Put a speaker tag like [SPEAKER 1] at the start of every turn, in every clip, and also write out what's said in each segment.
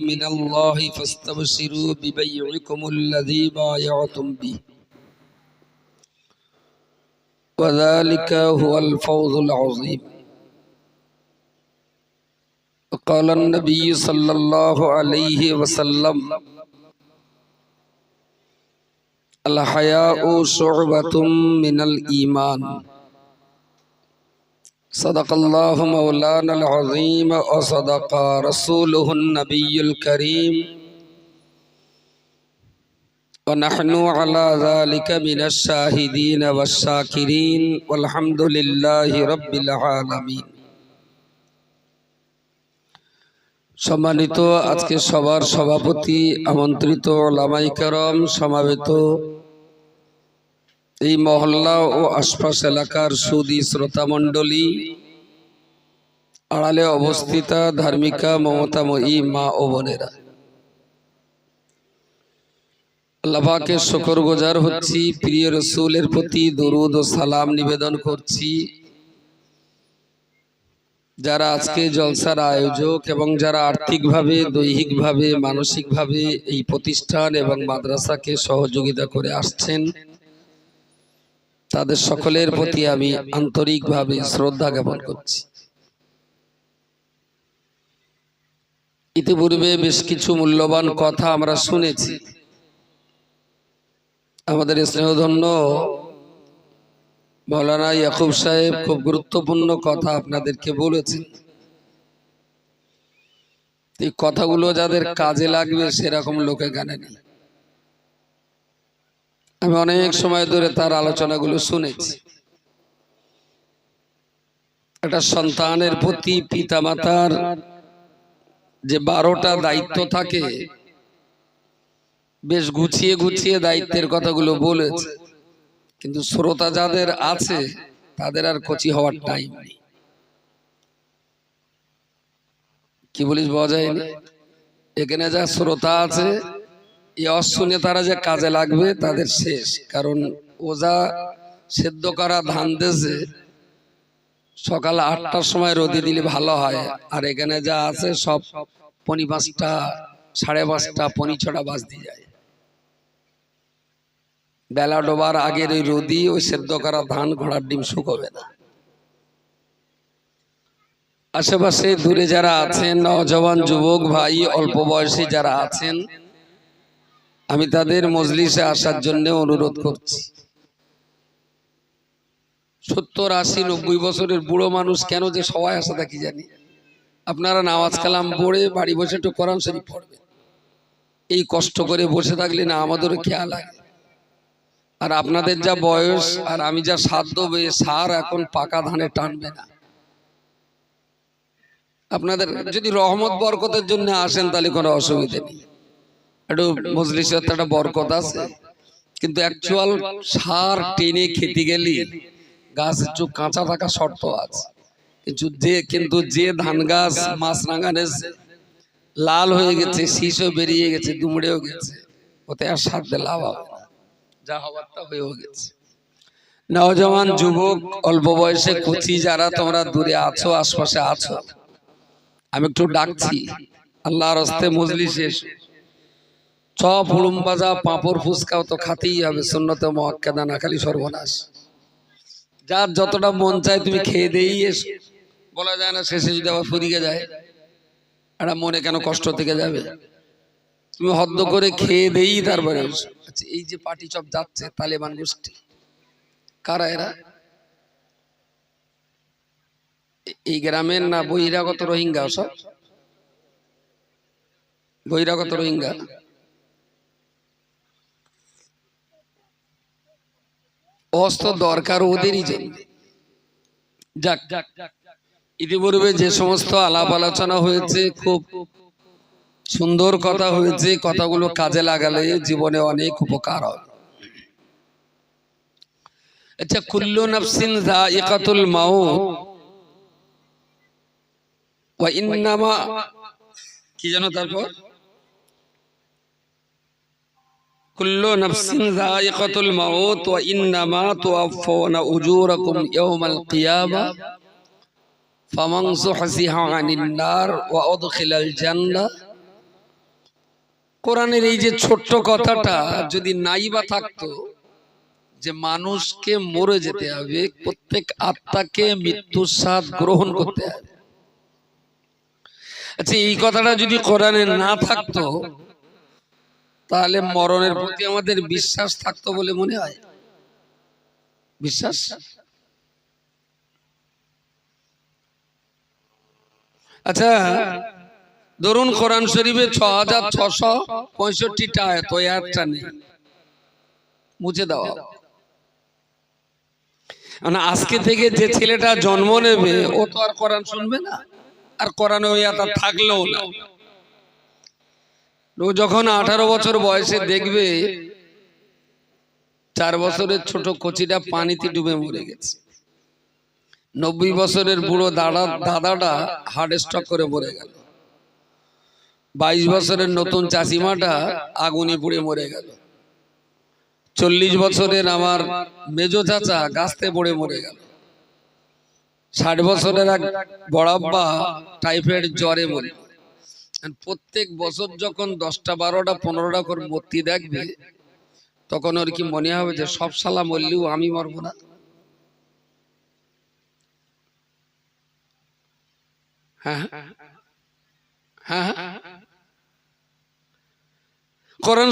[SPEAKER 1] من الله فاستبشروا ببيعكم الذي بايعتم به. وذلك هو الفوز العظيم. قال النبي صلى الله عليه وسلم الحياء شعبة من الإيمان. صدق الله مولانا العظيم وصدق رسوله النبي الكريم ونحن على ذلك من الشاهدين والشاكرين والحمد لله رب العالمين সম্মানিত আজকে সবার সভাপতি আমন্ত্রিত লামাই করম সমাবেত এই মহল্লা ও আশপাশ এলাকার সুদী শ্রোতা মণ্ডলী আড়ালে অবস্থিতা ধার্মিকা মমতাময়ী মা ও বোনেরা। আল্লাহকে শকর গোজার হচ্ছি, প্রিয় রসুলের প্রতি দরুদ ও সালাম নিবেদন করছি। যারা আজকে জলসার আয়োজক এবং যারা আর্থিকভাবে, দৈহিকভাবে, মানসিকভাবে এই প্রতিষ্ঠান এবং মাদ্রাসাকে সহযোগিতা করে আসছেন তাদের সকলের প্রতি আমি আন্তরিকভাবে শ্রদ্ধা জ্ঞাপন করছি। ইতিপূর্বে বেশ কিছু মূল্যবান কথা আমরা শুনেছি। আমাদের স্নেহধন্য মৌলানা ইয়াকুব সাহেব খুব গুরুত্বপূর্ণ কথা আপনাদেরকে বলেছেন। এই কথাগুলো যাদের কাজে লাগবে সেরকম লোকে গানে নেই আমি অনেক সময় ধরে তার আলোচনাগুলো শুনেছি। একটা সন্তানের প্রতি পিতামাতার যে বারোটা দায়িত্ব থাকে, বেশ গুছিয়ে গুছিয়ে দায়িত্বের কথাগুলো বলেছে। কিন্তু শ্রোতা যাদের আছে, তাদের আর কচি হওয়ার টাইম নেই। কি বলিস যায়নি এখানে যা শ্রোতা আছে এই অশুনে তারা যে কাজে লাগবে, তাদের শেষ। কারণ ওজা সেদ্ধ করা ধান দেশে সকাল আটটার সময় রোদি দিলে ভালো হয়। আর এখানে যা আছে, সব পনি পাঁচটা, সাড়ে পাঁচটা, পনি ছটা বাজ দিয়ে যায়। বেলা ডোবার আগের ওই রোদি ওই সেদ্ধ করা ধান ঘোড়ার ডিম শুকোবে না। আশেপাশে দূরে যারা আছেন, নজওয়ান যুবক ভাই, অল্প বয়সী যারা আছেন আমি তাদের মজলিসে আসার জন্য অনুরোধ করছি। সত্তর, আশি, নব্বই বছরের বুড়ো মানুষ কেন যে সবাই আসা থাকি জানি? আপনারা নামাজ কালাম পড়ে বাড়ি বসে একটু কোরআন শরীফ পড়বেন। এই কষ্ট করে বসে থাকলে না আমাদেরও খেয়াল লাগে। আর আপনাদের যা বয়স আর আমি যা সাধ্য সার এখন পাকা ধানে টানবে না। আপনাদের যদি রহমত বরকতের জন্য আসেন তাহলে কোনো অসুবিধে নেই। একটু মজলিসের একটা বরকত আছে। কিন্তু অ্যাকচুয়াল সার টেনে খেতে গেলে, গাছ একটু কাঁচা থাকা শর্ত আছে। কিন্তু যে কিন্তু যে ধান গাছ মাছ রাঙানে লাল হয়ে গেছে শীষও বেরিয়ে গেছে দুমড়েও গেছে, ওতে আর সার দিয়ে লাভ হবে না। যা হবার তা হয়েও গেছে। নওজওয়ান যুবক, অল্প বয়সে কুচি যারা, তোমরা দূরে আছো, আশপাশে আছো। আমি একটু ডাকছি। আল্লাহর হস্তে মজলিসে এসো। চপ হুড়ুম বাজা পাঁপড়, ফুচকাও তো খাতেই হবে, সুন্নতে মহাক্কাদা না, খালি সর্বনাশ। যার যতটা মন চায় তুমি খেয়ে দেই এসো। বলা যায় না, শেষে যদি আবার ফুরিয়ে যায়, একটা মনে কেন কষ্ট থেকে যাবে? তুমি হদ্দ করে খেয়ে দেই তারপরে। আচ্ছা এই যে পার্টি চপ যাচ্ছে, তালেবান গোষ্ঠী, কারা এরা? এই গ্রামের না বহিরাগত রোহিঙ্গা সব? বহিরাগত রোহিঙ্গা? অস্ত্র দরকার ওদেরই জন্য যাক ইতিপূর্বে যে সমস্ত আলাপ আলোচনা হয়েছে, খুব সুন্দর কথা হয়েছে, কথাগুলো কাজে লাগালে জীবনে অনেক উপকার হয় আচ্ছা কুল্লু নাফসিন যায়িকাতুল মাউত। ওয়া ইন্নামা কি জানো তারপর? কুল্লু নাফসিন যায়িকাতুল মাউত ওয়া ইন্নামা তুওয়াফাউনা উজুরাকুম ইয়াওমাল কিয়ামা ফামান যুহজিহা আনিন নার ওয়া কোরআনের এই যে ছোট্ট কথাটা যদি নাই বা থাকতো যে মানুষকে মরে যেতে হবে, প্রত্যেক আত্মাকে মৃত্যুর স্বাদ গ্রহণ করতে হবে। আচ্ছা এই কথাটা যদি কোরআনে না থাকতো তাহলে মরণের প্রতি আমাদের বিশ্বাস থাকতো বলে মনে হয়? বিশ্বাস? আচ্ছা ধরুন কোরআন শরীফে ছ হাজার ছশো পঁয়ষট্টিটা আয়াত ওই আয়াতটা নেই মুছে দেওয়া মানে আজকে থেকে যে ছেলেটা জন্ম নেবে ও তো আর কোরআন শুনবে না। আর কোরআনে ওই আয়াত থাকলেও না। ও যখন আঠারো বছর বয়সে দেখবে, চার বছরের ছোট কচিটা পানিতে ডুবে মরে গেছে। নব্বই বছরের বুড়ো দাদা, দাদাটা হার্ট স্ট্রোক করে মরে গেল। বাইশ বছরের নতুন চাষিমাটা আগুনে পুড়ে মরে গেল। চল্লিশ বছরের আমার মেজো চাচা গাছতে পড়ে মরে গেল। ষাট বছরের এক বড়াব্বা টাইফয়েড জ্বরে মরে গেল। প্রত্যেক বছর যখন দশটা বারোটা পনেরোটা করে মূর্তি দেখবে, তখন ওর কি মনে হবে যে সব সালা মরলেও আমি মরবো না? হ্যাঁ হ্যাঁ হ্যাঁ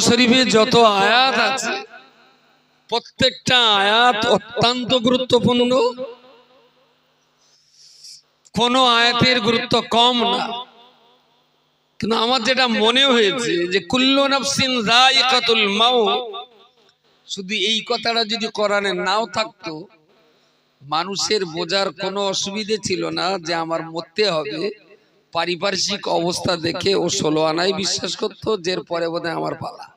[SPEAKER 1] শরীফে যত আয়াত আছে, প্রত্যেকটা আয়াত অত্যন্ত গুরুত্বপূর্ণ। কোন আয়াতের গুরুত্ব কম না। কিন্তু আমার যেটা মনে হয়েছে যে কুল্লু নাফসিন যায়িকাতুল মাউত, শুধু এই কথাটা যদি কোরআনে নাও থাকতো, মানুষের বোঝার কোনো অসুবিধে ছিল না যে আমার মরতে হবে। পারিপার্শ্বিক অবস্থা দেখে ও ষোলো আনাই বিশ্বাস করতো যে পরে বোধহয় আমার পালা।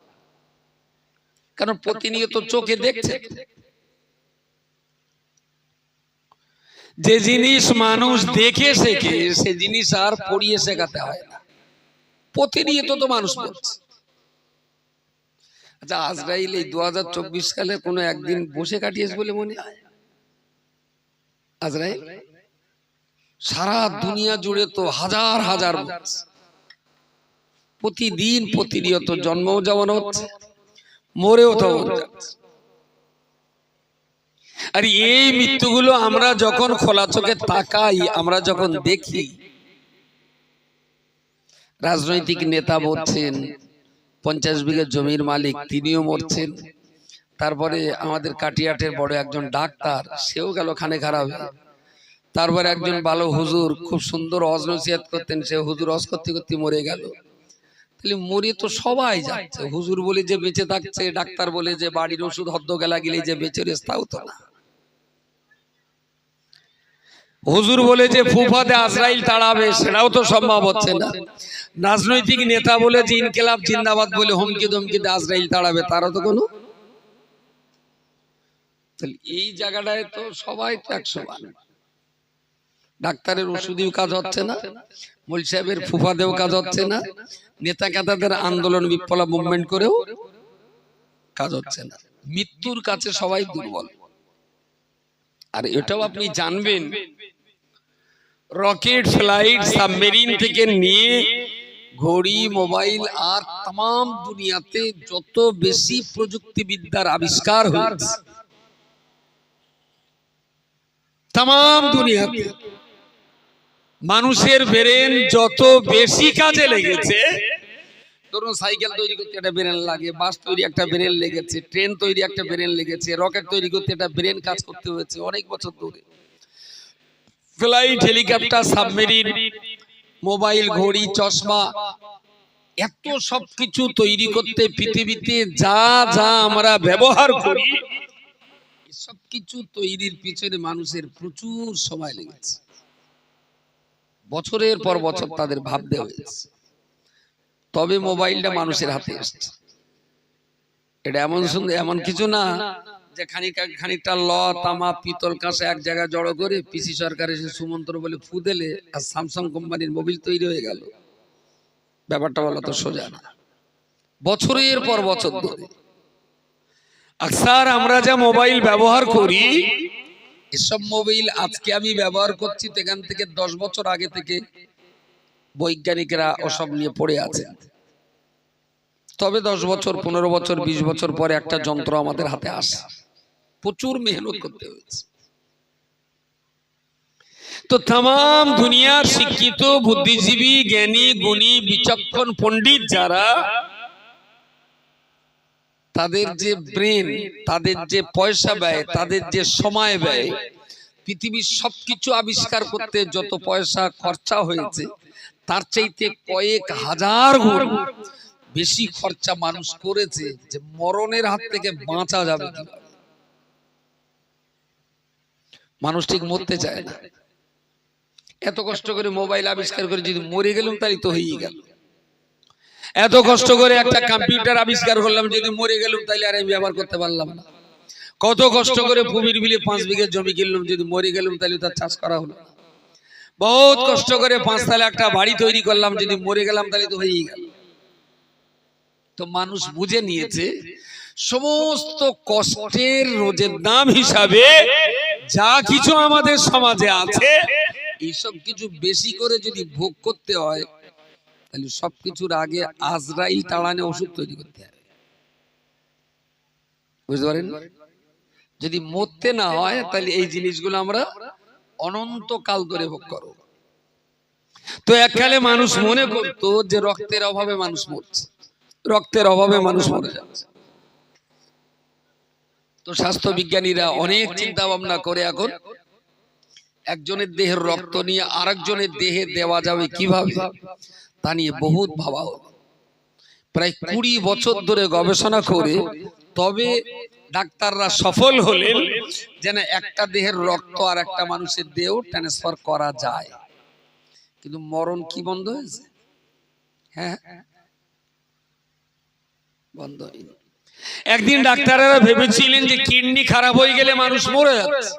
[SPEAKER 1] কারণ প্রতিনিয়ত চোখে দেখছে। যে জিনিস মানুষ দেখে শেখে, সে জিনিস আর পড়িয়ে শেখাতে হয় না। প্রতিনিয়ত তো মানুষ পড়ছে আচ্ছা আজরাইল এই দু সালে কোনো একদিন বসে কাটিয়েছে বলে মনে হয়? আজরাইল? সারা দুনিয়া জুড়ে তো হাজার হাজার প্রতিদিন প্রতিনিয়ত জন্মও যেমন হচ্ছে মরেও তেমন যাচ্ছে আর এই মৃত্যুগুলো আমরা যখন খোলা চোখে তাকাই আমরা যখন দেখি রাজনৈতিক নেতা বলছেন পঞ্চাশ বিঘা জমির মালিক, তিনিও মরছেন। তারপরে আমাদের কাটিয়াটের বড় একজন ডাক্তার, সেও গেল খানে খারাপ। তারপরে একজন ভালো হুজুর, খুব সুন্দর অজনসিয়াত করতেন, সে হুজুর অজ করতে করতে মরে গেল। তাহলে মরে তো সবাই যাচ্ছে। হুজুর বলে যে বেঁচে থাকছে, ডাক্তার বলে যে বাড়ির ওষুধ হদ্দ গেলা গেলে যে বেঁচে রেস তাও তো না। হুজুর বলে যে ফুফাতে আজরাইল তাড়াবে, সেটাও তো সম্ভব হচ্ছে না। রাজনৈতিক নেতা বলে যে ইনকেলাব জিন্দাবাদ বলে হুমকি ধমকিতে আজরাইল তাড়াবে, তারও তো কোনো? এই জায়গাটায় তো সবাই তো একশো ডাক্তারের ওষুধেও কাজ হচ্ছে না, মোল সাহেবের ফুফাদেও কাজ হচ্ছে না নেতা কেতাদের আন্দোলন বিপ্লব মুভমেন্ট করেও কাজ হচ্ছে না। মৃত্যুর কাছে সবাই দুর্বল। আর এটাও আপনি জানবেন, রকেট, ফ্লাইট, সাবমেরিন থেকে নিয়ে ঘড়ি, মোবাইল আর তাম দুনিয়াতে যত বেশি প্রযুক্তিবিদ্যার আবিষ্কার হয়েছে তাম দুনিয়াতে মানুষের ব্রেন যত বেশি কাজে লেগেছে, ধরুন সাইকেল তৈরি করতে একটা ব্রেন লাগে, বাস তৈরি একটা ব্রেন লেগেছে, ট্রেন তৈরি একটা ব্রেন লেগেছে, রকেট তৈরি করতে একটা ব্রেন কাজ করতে হয়েছে অনেক বছর ধরে। ফ্লাইট, হেলিকপ্টার, সাবমেরিন মোবাইল ঘড়ি চশমা এত সব কিছু তৈরি করতে পৃথিবীতে যা যা আমরা ব্যবহার করি। সব কিছু তৈরির পিছনে মানুষের প্রচুর সময় লেগেছে। বছরের পর বছর তাদের ভাবতে হয়েছে। তবে মোবাইলটা মানুষের হাতে এসছে। এটা এমন সুন্দর এমন কিছু না। যে খানিকটা খানিকটা ল, তামা, পিতল কাঁসে এক জায়গায় জড়ো করে পিসি সরকার এসে সুমন্ত্র বলে ফু দিলে আর স্যামসাং কোম্পানির মোবিল তৈরি হয়ে গেল। ব্যাপারটা বলা তো সোজা না। বছরের পর বছর ধরে। আকসার, আমরা যা মোবাইল ব্যবহার করি, এসব মোবাইল আজকে আমি ব্যবহার করছি সেখান থেকে দশ বছর আগে থেকে বৈজ্ঞানিকরা ওসব নিয়ে পড়ে আছে। তবে দশ বছর, পনেরো বছর, বিশ বছর পরে একটা যন্ত্র আমাদের হাতে আসে। প্রচুর মেহনত করতে হয়েছে। তো তাম দুনিয়ার শিক্ষিত, বুদ্ধিজীবী, জ্ঞানী, গুণী, বিচক্ষণ পণ্ডিত যারা, তাদের যে ব্রেন, তাদের যে পয়সা ব্যয়, তাদের যে সময় ব্যয়, পৃথিবীর সবকিছু আবিষ্কার করতে যত পয়সা খরচা হয়েছে, তার চাইতে কয়েক হাজার গুণ বেশি খরচা মানুষ করেছে যে মরণের হাত থেকে বাঁচা যাবে কীভাবে? মানুষ ঠিক মরতে চায় না। এত কষ্ট করে মোবাইল আবিষ্কার করে যদি মরে গেলাম তাই তো হয়েই গেল। এত কষ্ট করে একটা কম্পিউটার আবিষ্কার করলাম, যদি মরে গেলাম, তাহলে আর আমি ব্যবহার করতে পারলাম না। কত কষ্ট করে ভূমির বিলে পাঁচ বিঘে জমি কিনলাম, যদি মরে গেলাম, তাহলে তার চাষ করা হলো বহুত কষ্ট করে পাঁচ তালে একটা বাড়ি তৈরি করলাম, যদি মরে গেলাম, তাহলে তো হয়েই গেল। তো মানুষ বুঝে নিয়েছে, সমস্ত কষ্টের রোজের দাম হিসাবে যা কিছু আমাদের সমাজে আছে। এইসব কিছু বেশি করে যদি ভোগ করতে হয়, তাহলে সবকিছুর আগে আজরাইল তাড়ানে ওষুধ তৈরি করতে হবে। বুঝতে পারেন? যদি মরতে না হয়, তাহলে এই জিনিসগুলো আমরা অনন্তকাল ধরে ভোগ করো তো এককালে মানুষ মনে করতো যে রক্তের অভাবে মানুষ মরছে। রক্তের অভাবে মানুষ মরে যাচ্ছে। তো স্বাস্থ্য বিজ্ঞানীরা অনেক চিন্তা ভাবনা করে এখন একজনের দেহের রক্ত নিয়ে আরেকজনের দেহে দেওয়া যাবে কীভাবে? তা নিয়ে বহুত ভাবা হলো। প্রায় কুড়ি বছর ধরে গবেষণা করে তবে ডাক্তাররা সফল হলেন যেন একটা দেহের রক্ত আর একটা মানুষের দেহ ট্রান্সফার করা যায়। কিন্তু মরণ কি বন্ধ হয়েছে? হ্যাঁ? বন্ধ হয়নি। একদিন ডাক্তারেরা ভেবেছিলেন যে কিডনি খারাপ হয়ে গেলে মানুষ মরে যাচ্ছে।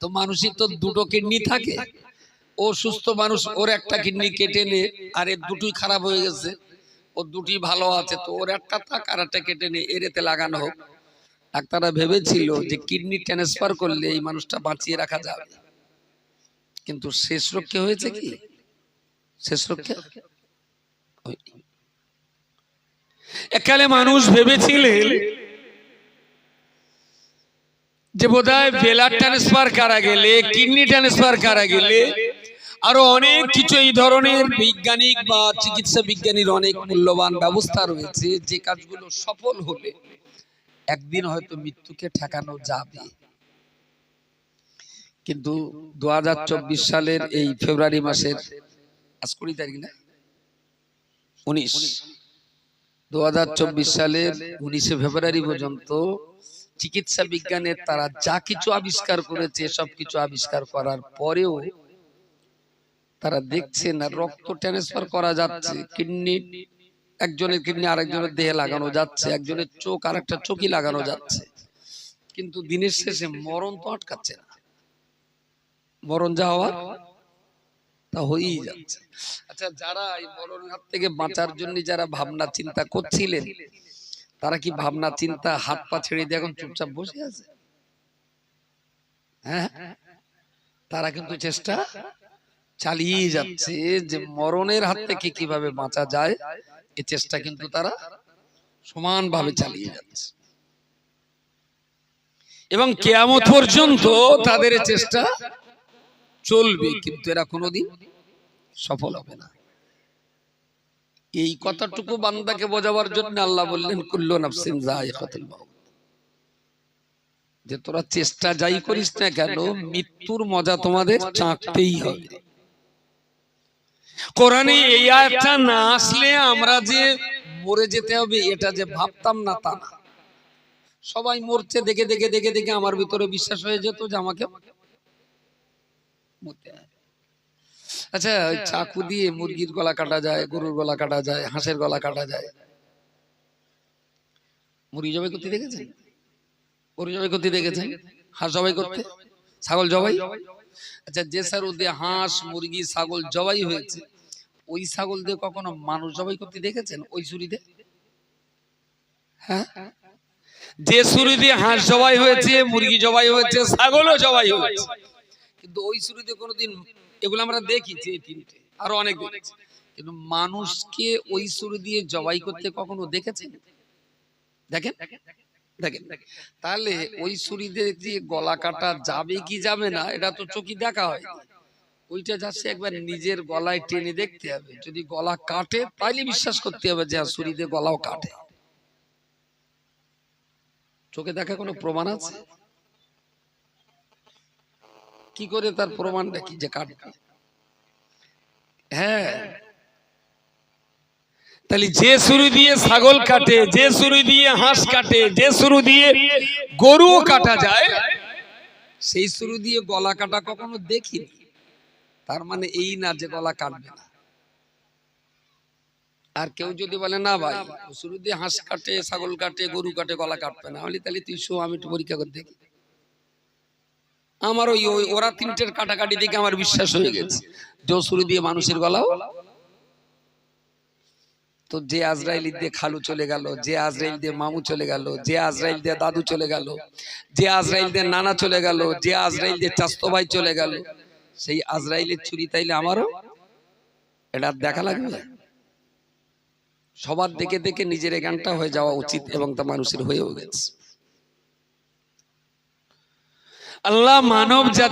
[SPEAKER 1] তো মানুষের তো দুটো কিডনি থাকে। ও সুস্থ মানুষ ওর একটা কিডনি কেটে নে আর এর দুটোই খারাপ হয়ে গেছে। ওর দুটি ভালো আছে তো ওর একটা থাক আর একটা কেটে নে এর এতে লাগানো হোক। ডাক্তাররা ভেবেছিল যে কিডনি ট্রান্সফার করলে এই মানুষটা বাঁচিয়ে রাখা যাবে। কিন্তু শেষ রক্ষে হয়েছে কি? শেষ রক্ষে এককালে মানুষ ভেবেছিলেন যে বোধহয় ব্লাড ট্রান্সফার করা গেলে, কিডনি ট্রান্সফার করা গেলে? আরও অনেক কিছু এই ধরনের বৈজ্ঞানিক বা চিকিৎসা বিজ্ঞানীর অনেক মূল্যবান ব্যবস্থা রয়েছে, যে কাজগুলো সফল হলে একদিন হয়তো মৃত্যুকে ঠেকানো যাবে। কিন্তু দু হাজার চব্বিশ সালের এই ফেব্রুয়ারি মাসের, আজ কুড়ি তারিখ না? উনিশ। দু সালের উনিশে ফেব্রুয়ারি পর্যন্ত চিকিৎসা বিজ্ঞানের তারা যা কিছু আবিষ্কার করেছে সব কিছু আবিষ্কার করার পরেও তারা দেখছে না রক্ত ট্রান্সফার করা যাচ্ছে কিডনি একজনের কিডনি আরেকজনের দেহে লাগানো যাচ্ছে একজনের চোখ আর একটা চোখই লাগানো যাচ্ছে। কিন্তু দিনের শেষে মরণ তো আটকাচ্ছে না। মরণ যা হওয়ার তা হয়েই যাচ্ছে। আচ্ছা যারা এই মরণের হাত থেকে বাঁচার জন্য যারা ভাবনা চিন্তা করছিলেন তারা কি ভাবনা চিন্তা হাত পা ছেড়ে দিয়ে এখন চুপচাপ বসে আছে? হ্যাঁ তারা কিন্তু চেষ্টা চালিয়ে যাচ্ছে যে মরণের হাত থেকে কীভাবে বাঁচা যায় এই চেষ্টা কিন্তু তারা সমানভাবে চালিয়ে যাচ্ছে। এবং কেয়ামত পর্যন্ত তাদের চেষ্টা চলবে কিন্তু এরা কোনোদিন সফল হবে না। এই কথাটুকু বান্দাকে বোঝাবার জন্য আল্লাহ বললেন কুল্লু নাফসিন যায়কাতুল মাউত। যে তোরা চেষ্টা যাই করিস না কেন মৃত্যুর মজা তোমাদের চাকতেই হবে। কোরআনে এই আয়াতটা না আসলে আমরা যে মরে যেতে হবে এটা যে ভাবতাম না তা না। সবাই মরছে দেখে দেখে দেখে দেখে আমার ভিতরে বিশ্বাস হয়ে যেত যে আমাকে মরতে হবে। আচ্ছা ওই চাকু দিয়ে মুরগির গলা কাটা যায় গরুর গলা কাটা যায় হাঁসের গলা কাটা যায়। মুরগি জবাই করতে দেখেছেন? গরু জবাই করতে দেখেছেন? হাঁস জবাই করতে? ছাগল জবাই? আচ্ছা যে স্যার দিয়ে হাঁস মুরগি ছাগল জবাই হয়েছে। ওই ছাগল দিয়ে কখনো মানুষ জবাই করতে দেখেছেন? ওই ছুরি দিয়ে? হ্যাঁ? যে ছুরি দিয়ে হাঁস জবাই হয়েছে মুরগি জবাই হয়েছে ছাগলও জবাই হয়েছে। কিন্তু ওই দিয়ে কোনোদিন এগুলো আমরা দেখি যে তিনটে আরও অনেক কিন্তু মানুষকে ওই ছুরি দিয়ে জবাই করতে কখনো দেখেছেন? দেখেন? দেখেন। তাহলে ওই ছুরি দিয়ে গলা কাটা যাবে কি যাবে না এটা তো চোখে দেখা হয়। ওইটা যাচ্ছে একবার নিজের গলায় টেনে দেখতে হবে। যদি গলা কাটে তাইলে বিশ্বাস করতে হবে যে হ্যাঁ, ছুরি দিয়ে গলাও কাটে। চোখে দেখা কোনো প্রমাণ আছে? কি করে তার প্রমাণটা কি যে কাটবে হ্যাঁ।
[SPEAKER 2] তাহলে যে শুরু দিয়ে ছাগল কাটে, যে শুরু দিয়ে হাঁস কাটে, যে শুরু দিয়ে গরুও কাটা যায়,
[SPEAKER 1] সেই শুরু দিয়ে গলা কাটা কখনো দেখিনি। তার মানে এই না যে গলা কাটবে না। আর কেউ যদি বলে, না ভাই শুরু দিয়ে হাঁস কাটে, ছাগল কাটে, গরু কাটে, গলা কাটবে না। বলি, তাহলে তুই শো, আমি একটু পরীক্ষা করে দেখি। আমার ওই ওই- ওরা তিনটের কাটাকাটি দেখে আমার বিশ্বাস হয়ে গেছে। শুরু দিয়ে মানুষের গলাও। তো যে আজরাইল দিয়ে খালু চলে গেল, যে আজরাইল দিয়ে মামু চলে গেল, যে আজরাইল দিয়ে দাদু চলে গেল, যে আজরাইল দিয়ে নানা চলে গেল, যে আজরাইল দিয়ে চাস্তো ভাই চলে গেল, সেই আজরাইলের ছুরি তাইলে আমারও? এটা দেখা লাগবে সবার দেখে দেখে নিজের এখানটা হয়ে যাওয়া উচিত এবং তা মানুষের হয়েও গেছে।
[SPEAKER 2] আল্লাহ মানব জাতি